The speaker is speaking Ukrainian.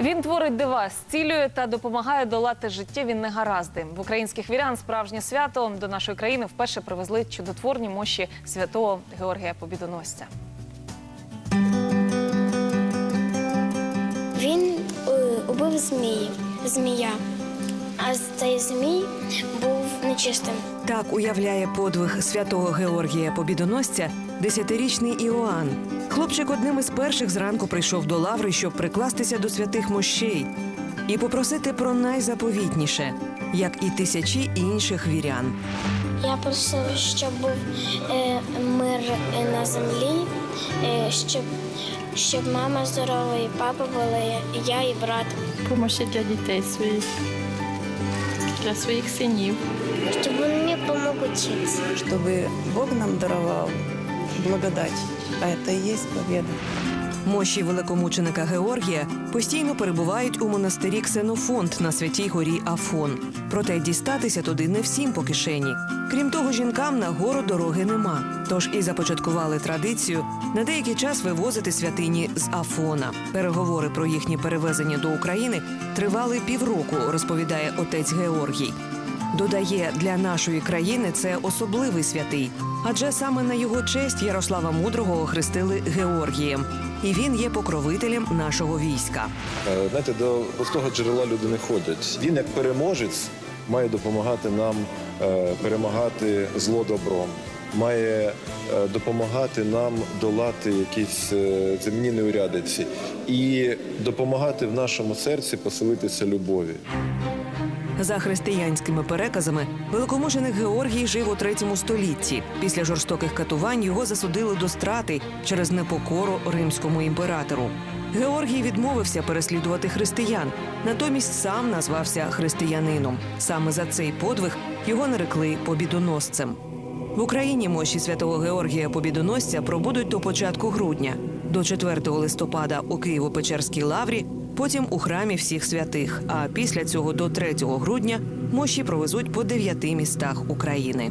Він творить дива, зцілює та допомагає долати життєві негаразди. В українських вірян справжнє свято до нашої країни вперше привезли чудотворні мощі святого Георгія Побідоносця. Він е, убив змії, змія, а цей змій був нечистим. Так уявляє подвиг святого Георгія Побідоносця десятирічний Іоанн. Хлопчик одним із перших зранку прийшов до лаври, щоб прикластися до святих мощей і попросити про найзаповітніше, як і тисячі інших вірян. Я просив, щоб був е, мир е, на землі, е, щоб, щоб мама здорова і папа були, і я і брат, Помощі для дітей своїх, для своїх синів. щоб він мені допомог учитися. чтобы Бог нам даровал благодать, это и есть победа. Мощі великомученика Георгія постійно перебувають у монастирі Ксенофонт на святій горі Афон. Проте дістатися туди не всім по кишені. Крім того, жінкам на гору дороги нема. Тож і започаткували традицію на деякий час вивозити святині з Афона. Переговори про їхнє перевезення до України тривали півроку, розповідає отець Георгій. Додає, для нашої країни це особливий святий, адже саме на його честь Ярослава Мудрого охрестили Георгієм, і він є покровителем нашого війська. Е, Знаєте, до простого джерела люди не ходять. Він, як переможець, має допомагати нам е, перемагати зло добром, має е, допомагати нам долати якісь земні неурядиці і допомагати в нашому серці поселитися любові. За християнськими переказами, великомученик Георгій жив у третьому столітті. Після жорстоких катувань його засудили до страти через непокору римському імператору. Георгій відмовився переслідувати християн, натомість сам назвався християнином. Саме за цей подвиг його нарекли побідоносцем. В Україні мощі святого Георгія Побідоносця пробудуть до початку грудня, до 4 листопада у Києво-Печерській лаврі, потім у храмі всіх святих. А після цього до 3 грудня мощі провезуть по дев'яти містах України.